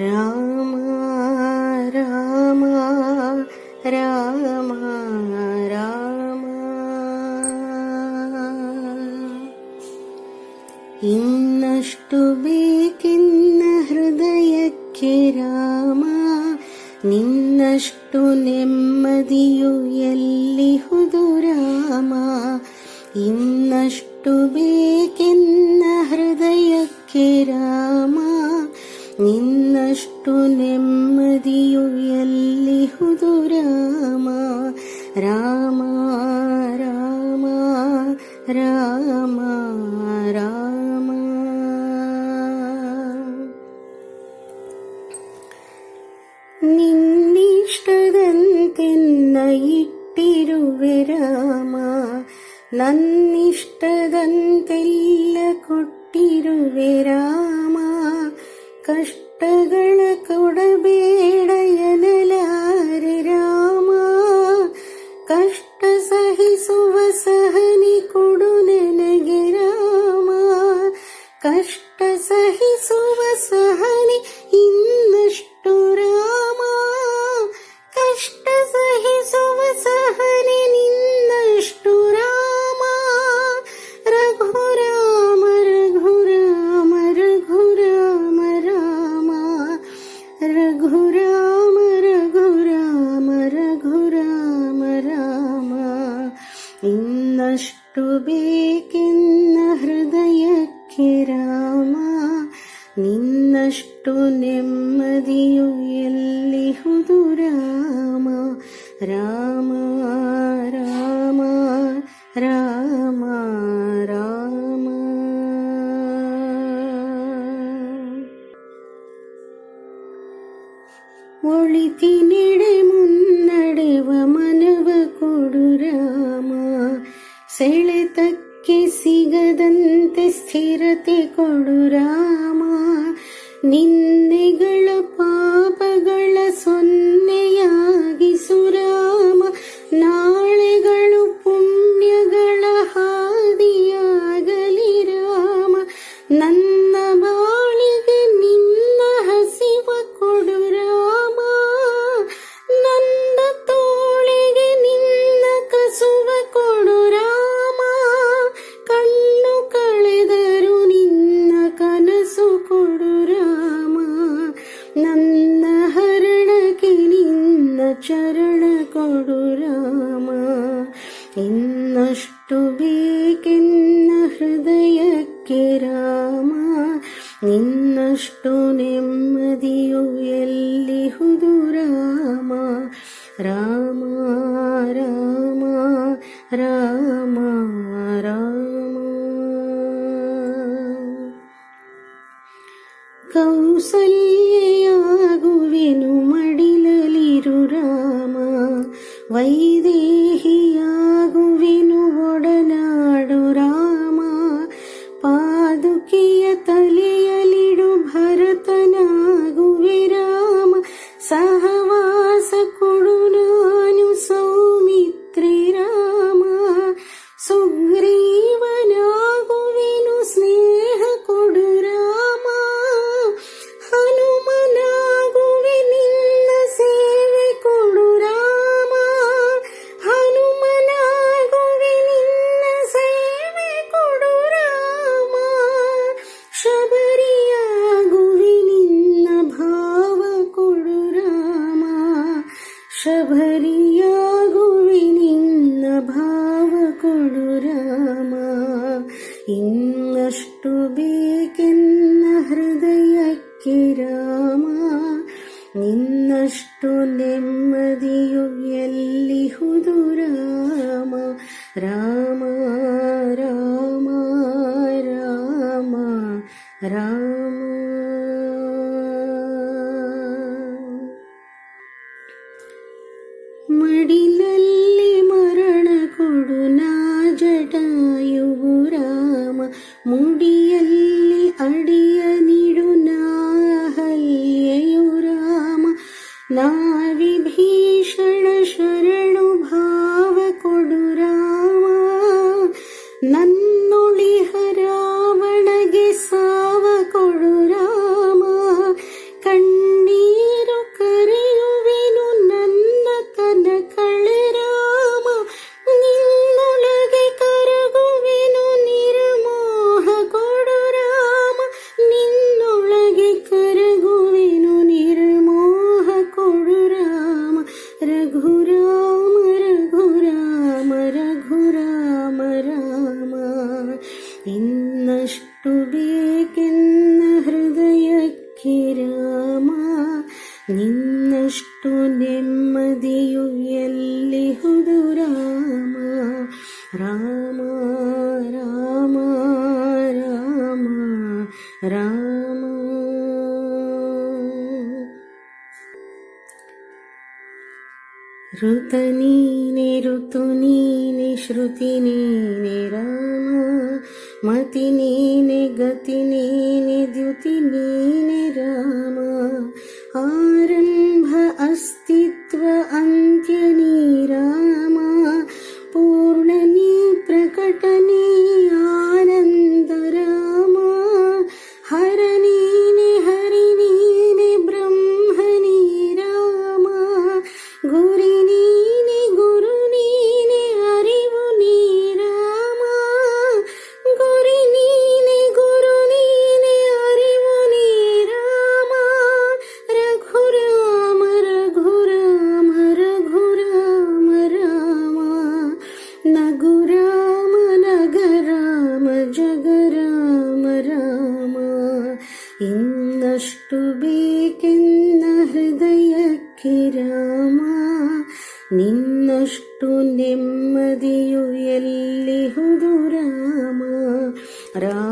രാമ രാമ രാമ രാമ ಇನ್ನಷ್ಟು ಬೇಕೆನ್ನ ಹೃದಯಕ್ಕೆ ರಾಮ ನಿನ್ನಷ್ಟು ನೆಮ್ಮದಿಯು ಎಲ್ಲಿ ಹುದು ರಾಮ ಇನ್ನಷ್ಟು ಬೇಕೆನ್ನ ಹೃದಯಕ್ಕೆ ರಾಮ ನಿನ್ನಷ್ಟು ನೆಮ್ಮದಿಯು ಎಲ್ಲಿಹುದು ರಾಮ ರಾಮ ರಾಮ ರಾಮ ರಾಮ ನಿನ್ನಿಷ್ಟದಂತೆನ್ನ ಇಟ್ಟಿರುವೆ ರಾಮ ನನ್ನಿಷ್ಟದಂತೆಲ್ಲ ಕೊಟ್ಟಿರುವೆ ರಾಮ ಕಷ್ಟಗಳ ಕೊಡಬೇಡಯನಲಾರೆ ರಾಮ ಕಷ್ಟ ಸಹಿಸುವ ಸಹನೆ ಕೊಡು ನನಗೆ ರಾಮ ಕಷ್ಟ ಸಹಿಸುವ ಸಹನೆ ಇನ್ನಷ್ಟು ರಾಮ ಅಷ್ಟು ನೆಮ್ಮದಿಯು ಹುದು ರಾಮ ರಾಮ ರಾಮ ರಾಮ ರಾಮ ಒಳಿತಿ ಮುನ್ನಡೆವ ಮನವ ಕೊಡು ರಾಮ ಸೆಳೆತಕ್ಕೆ ಸಿಗದಂತೆ ಸ್ಥಿರತೆ ಕೊಡು ರಾಮ ನಿನ್ನೆಗಳ ಪಾಪಗಳ ಸೊನ್ನೆಯಾಗಿ ಸುರಾಮ ನಾ ಕೊಡು ರಾಮ ಇನ್ನಷ್ಟು ಬೇಕೆನ್ನ ಹೃದಯಕ್ಕೆ ರಾಮ ನಿನ್ನಷ್ಟು ನೆಮ್ಮದಿಯು ಎಲ್ಲಿ ಹುದು ರಾಮ ರಾಮ ರಾಮ ರಾಮ ರಾಮ ಕೌಸಲ್ಯ ವೈದೇಹಿಯಾಗುವಿನುವೊಡನಾಡು ರಾಮ ಪಾದುಕೆಯ ತಲೆಯಲಿಡು ಭರತನಾಗುವೆ ರಾಮ ಸಹ ഹൃദയ കിരാമ നിന്നഷ്ടു നെമ്മതിയു എല്ലിഹുദുരാമ രാമ രാമ രാമ രാമ മടിലല്ലി മരണ കൊടുനാ നാജടായു രാമ മുടിയല്ലി അടിയ ವಿಭೀಷಣ ಶರಣು ಭಾವ ಕೊಡುರಾವ ಹರ राम राम राम राम ऋतनी ने ऋतु श्रुतिनी ने राम मतिनी ने गतिनी द्युतिनी ने राम എനിക്ക് രാമ ನಿನ್ನಷ್ಟು ನೆಮ್ಮದಿಯು ಎಲ್ಲಿ ಹುದು ರಾಮ ರಾಮ